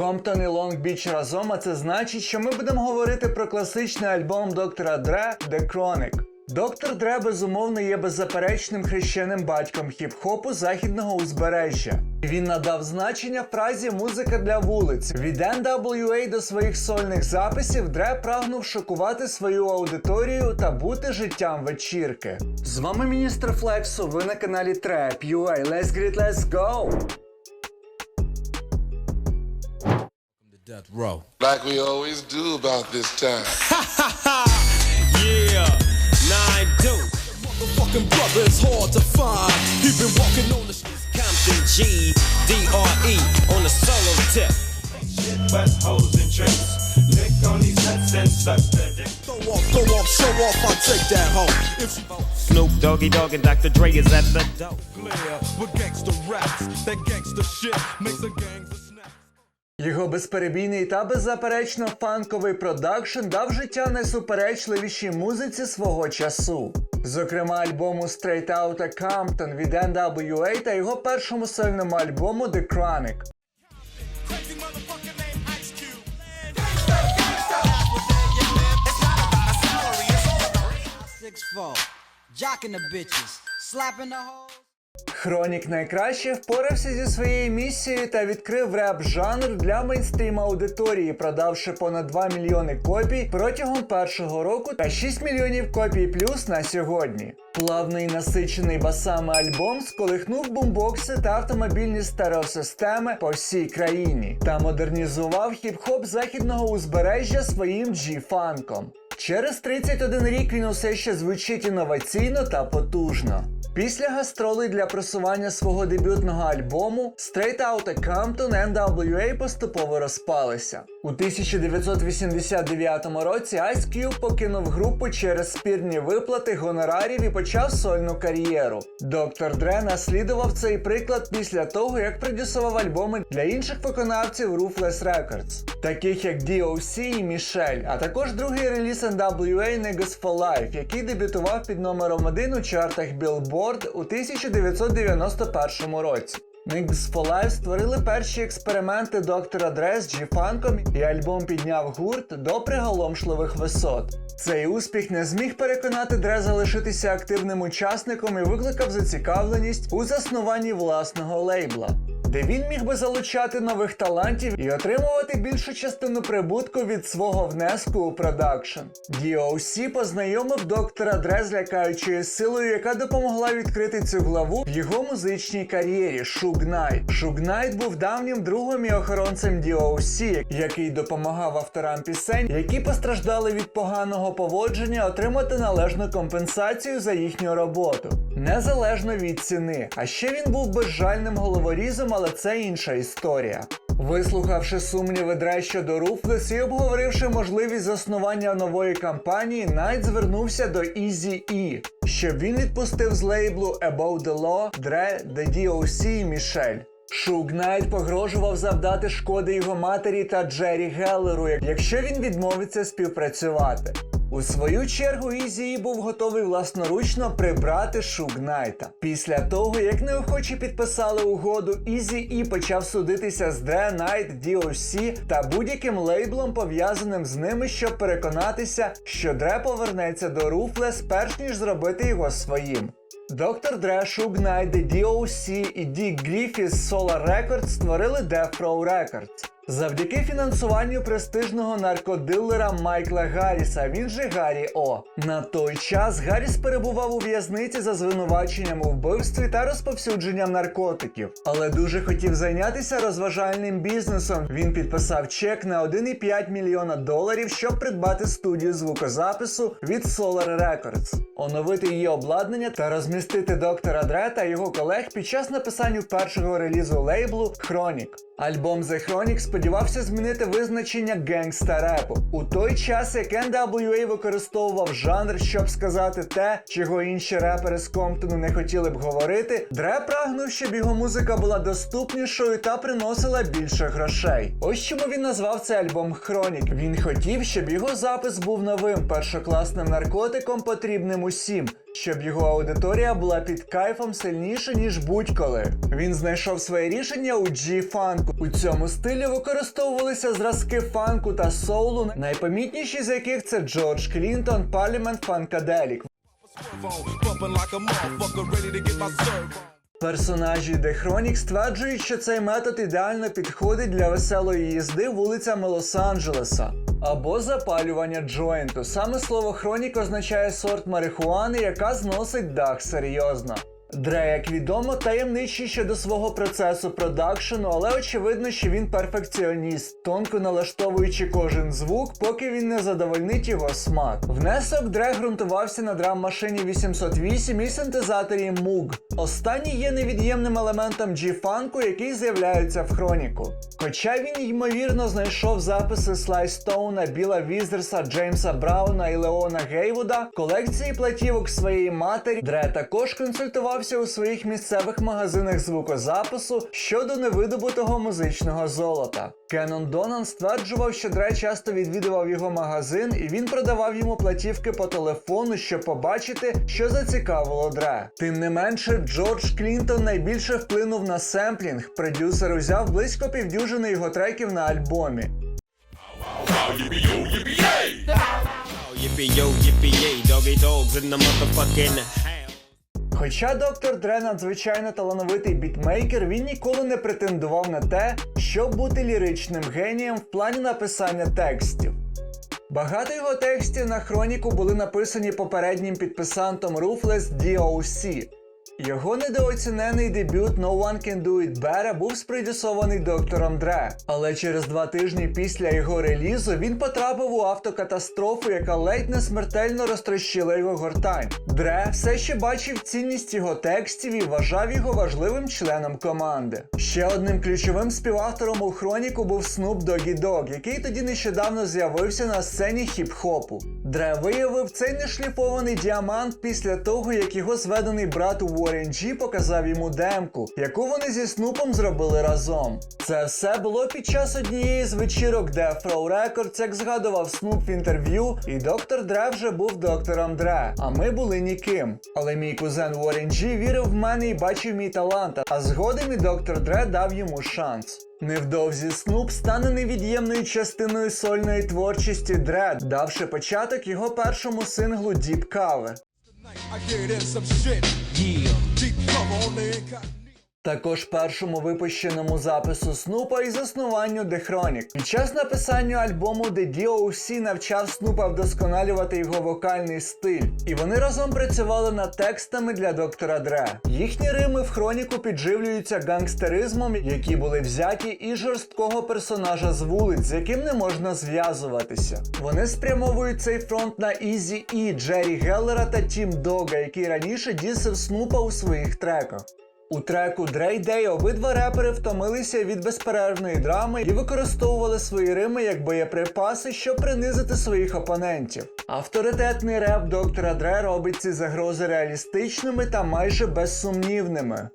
Комптон і Лонг Біч разом, а це значить, що ми будемо говорити про класичний альбом доктора Дре The Chronic. Доктор Дре безумовно є беззаперечним хрещеним батьком хіп-хопу західного узбережжя. Він надав значення фразі музика для вулиць. Від NWA до своїх сольних записів Дре прагнув шокувати свою аудиторію та бути життям вечірки. З вами міністр Флексу. Ви на каналі Trap UA. Let's get let's go! Death row. like we always do about this time. Yeah, nine do. Motherfucking brother is hard to find. He been walking on the streets. Compton G D R E on the solo tip. West hoes and tricks. Lick on these nuts and suck the dick. Throw off, throw off, show off. I take that home. If she Snoop Doggy Dogg and Dr. Dre is at the door. clear with gangster raps, that gangster shit makes the gangs a snap. Його безперебійний та беззаперечно фанковий продакшн дав життя найсуперечливішій музиці свого часу. Зокрема, альбому Straight Outta Compton від NWA та його першому сольному альбому The Chronic. Jocking the bitches, slapping the hoes. Хронік найкраще впорався зі своєю місією та відкрив реп жанр для мейнстрім аудиторії, продавши понад 2 мільйони копій протягом першого року та 6 мільйонів копій плюс на сьогодні. Плавний насичений басами альбом сколихнув бумбокси та автомобільні стереосистеми по всій країні та модернізував хіп-хоп західного узбережжя своїм G-фанком. Через 31 рік він усе ще звучить інноваційно та потужно. Після гастролей для просування свого дебютного альбому Straight Outta Compton NWA поступово розпалися. У 1989 році Ice Cube покинув групу через спірні виплати гонорарів і почав сольну кар'єру. Доктор Дре наслідував цей приклад після того, як продюсував альбоми для інших виконавців Ruthless Records, таких як DOC і Мішель, а також другий реліз NWA Niggas for Life, який дебютував під номером 1 у чартах Billboard у 1991 році. Нікс for Life створили перші експерименти доктора Дре з G-фанком, і альбом підняв гурт до приголомшливих висот. Цей успіх не зміг переконати Дре залишитися активним учасником і викликав зацікавленість у заснуванні власного лейбла. Де він міг би залучати нових талантів і отримувати більшу частину прибутку від свого внеску у продакшн. DOC познайомив доктора Дре з лякаючою силою, яка допомогла відкрити цю главу в його музичній кар'єрі Шуг Найт. Шуг Найт був давнім другом і охоронцем DOC, який допомагав авторам пісень, які постраждали від поганого поводження, отримати належну компенсацію за їхню роботу, незалежно від ціни. А ще він був безжальним головорізом, але це інша історія. Вислухавши сумніви Дре щодо Ruthless і обговоривши можливість заснування нової кампанії, Найт звернувся до Easy E, щоб він відпустив з лейблу Above the Law, Dre, The DOC і Мішель. Шуг Найт погрожував завдати шкоди його матері та Джері Геллеру, якщо він відмовиться співпрацювати. У свою чергу Ізії був готовий власноручно прибрати Шуг Найта. Після того, як неохоче підписали угоду, Ізі І почав судитися з Dre найт DOC та будь-яким лейблом, пов'язаним з ними, щоб переконатися, що Дре повернеться до Ruthless, перш ніж зробити його своїм. Доктор Дре, Шуг DOC і Дік Гріфі з Solar Records створили Death Row Records. Завдяки фінансуванню престижного наркодилера Майкла Гарріса, він же Гаррі О. На той час Гарріс перебував у в'язниці за звинуваченням у вбивстві та розповсюдженням наркотиків, але дуже хотів зайнятися розважальним бізнесом. Він підписав чек на 1,5 мільйона доларів, щоб придбати студію звукозапису від Solar Records, оновити її обладнання та розмістити доктора Дре та його колег під час написання першого релізу лейблу Chronic. Альбом The Chronic сподівався змінити визначення генгста репу. У той час, як NWA використовував жанр, щоб сказати те, чого інші репери з Комптону не хотіли б говорити, Дре прагнув, щоб його музика була доступнішою та приносила більше грошей. Ось чому він назвав цей альбом Chronic. Він хотів, щоб його запис був новим першокласним наркотиком, потрібним усім, щоб його аудиторія була під кайфом сильніше, ніж будь-коли. Він знайшов своє рішення у G-фанку. У цьому стилі використовувалися зразки фанку та соулу, найпомітніші з яких це Джордж Клінтон, Parliament Funkadelic. Персонажі The Chronic стверджують, що цей метод ідеально підходить для веселої їзди вулицями Лос-Анджелеса або запалювання джойнту. Саме слово хронік означає сорт марихуани, яка зносить дах серйозно. Дре, як відомо, таємничий щодо свого процесу продакшену, але очевидно, що він перфекціоніст, тонко налаштовуючи кожен звук, поки він не задовольнить його смак. Внесок Дре ґрунтувався на драм-машині 808 і синтезаторі Moog. Останній є невід'ємним елементом G-фанку, який з'являється в хроніку. Хоча він ймовірно знайшов записи Слай Стоуна, Біла Візерса, Джеймса Брауна і Леона Гейвуда, колекції платівок своєї матері, Дре також консультувався у своїх місцевих магазинах звукозапису щодо невидобутого музичного золота. Кеннон Донан стверджував, що Дре часто відвідував його магазин, і він продавав йому платівки по телефону, щоб побачити, що зацікавило Дре. Тим не менше, Джордж Клінтон найбільше вплинув на семплінг. Продюсер узяв близько півдюжини його треків на альбомі. Oh, yippee yo, yippee yay, doggy dogs in the motherfucking. Хоча доктор Дре надзвичайно талановитий бітмейкер, він ніколи не претендував на те, щоб бути ліричним генієм в плані написання текстів. Багато його текстів на хроніку були написані попереднім підписантом Ruthless DOC. Його недооцінений дебют No One Can Do It Better був спродюсований доктором Дре, але через два тижні після його релізу він потрапив у автокатастрофу, яка ледь не смертельно розтрощила його гортань. Дре все ще бачив цінність його текстів і вважав його важливим членом команди. Ще одним ключовим співавтором у хроніку був Snoop Doggy Dogg, який тоді нещодавно з'явився на сцені хіп-хопу. Дре виявив цей нешліфований діамант після того, як його зведений брат у G показав йому демку, яку вони зі Снупом зробили разом. Це все було під час однієї з вечірок Death Row Records, як згадував Снуп в інтерв'ю, і доктор Дре вже був доктором Дре, а ми були ніким. Але мій кузен G вірив в мене і бачив мій талант, а згодом і доктор Дре дав йому шанс. Невдовзі Снуп стане невід'ємною частиною сольної творчості Дре, давши початок його першому синглу some shit. Yeah. Deep cover on the incognito. Також першому випущеному запису Снупа і заснуванню The Chronic. Під час написання альбому The DOC навчав Снупа вдосконалювати його вокальний стиль, і вони разом працювали над текстами для доктора Дре. Їхні рими в хроніку підживлюються гангстеризмом, які були взяті із жорсткого персонажа з вулиць, з яким не можна зв'язуватися. Вони спрямовують цей фронт на Ізі І, Джері Геллера та Тім Дога, який раніше дісив Снупа у своїх треках. У треку Дрей Day обидва репери втомилися від безперервної драми і використовували свої рими як боєприпаси, щоб принизити своїх опонентів. Авторитетний реп доктора Дре робить ці загрози реалістичними та майже безсумнівними.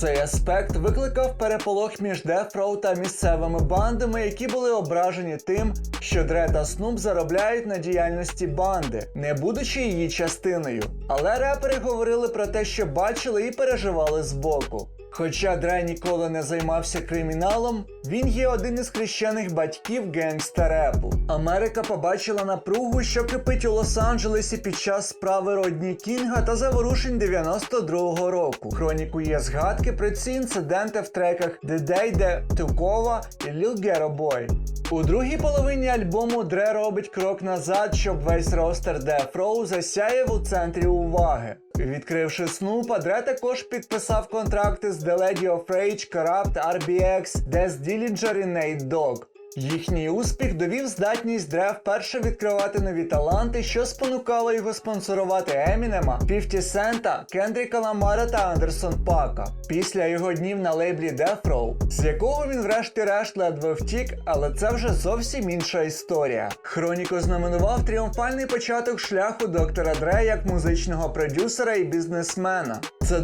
Цей аспект викликав переполох між Дефроу та місцевими бандами, які були ображені тим, що Дре та Снуп заробляють на діяльності банди, не будучи її частиною. Але репери говорили про те, що бачили і переживали збоку. Хоча Дре ніколи не займався криміналом, він є один із хрещених батьків генгста репу. Америка побачила напругу, що кипить у Лос-Анджелесі під час справи Родні Кінга та заворушень 92-го року. Хроніку є згадки про ці інциденти в треках The Day The Тукова і Lil Ghetto Boy. У другій половині альбому Дре робить крок назад, щоб весь ростер Death Row засяяв у центрі уваги. Відкривши Снупа, Дре також підписав контракти з The Lady of Rage, Corrupt, RBX, Des Dillinger і Nate Dogg. Їхній успіх довів здатність Дре вперше відкривати нові таланти, що спонукало його спонсорувати Емінема, 50 Сента, Кендріка Ламара та Андерсон Пака. Після його днів на лейблі Death Row, з якого він врешті-решт ледве втік, але це вже зовсім інша історія. Хроніко знаменував тріумфальний початок шляху доктора Дре як музичного продюсера і бізнесмена. Це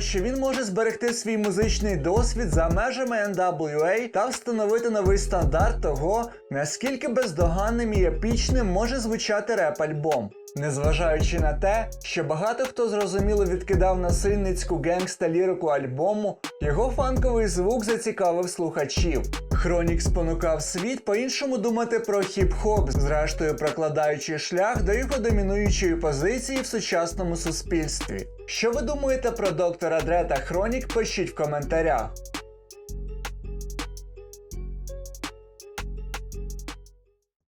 що він може зберегти свій музичний досвід за межами NWA та встановити новий стандарт того, наскільки бездоганним і епічним може звучати реп-альбом. Незважаючи на те, що багато хто зрозуміло відкидав насильницьку генгста лірику альбому, його фанковий звук зацікавив слухачів. Хронік спонукав світ по-іншому думати про хіп-хоп, зрештою прокладаючи шлях до його домінуючої позиції в сучасному суспільстві. Що ви думаєте про доктора Дре та Хронік? Пишіть в коментарях.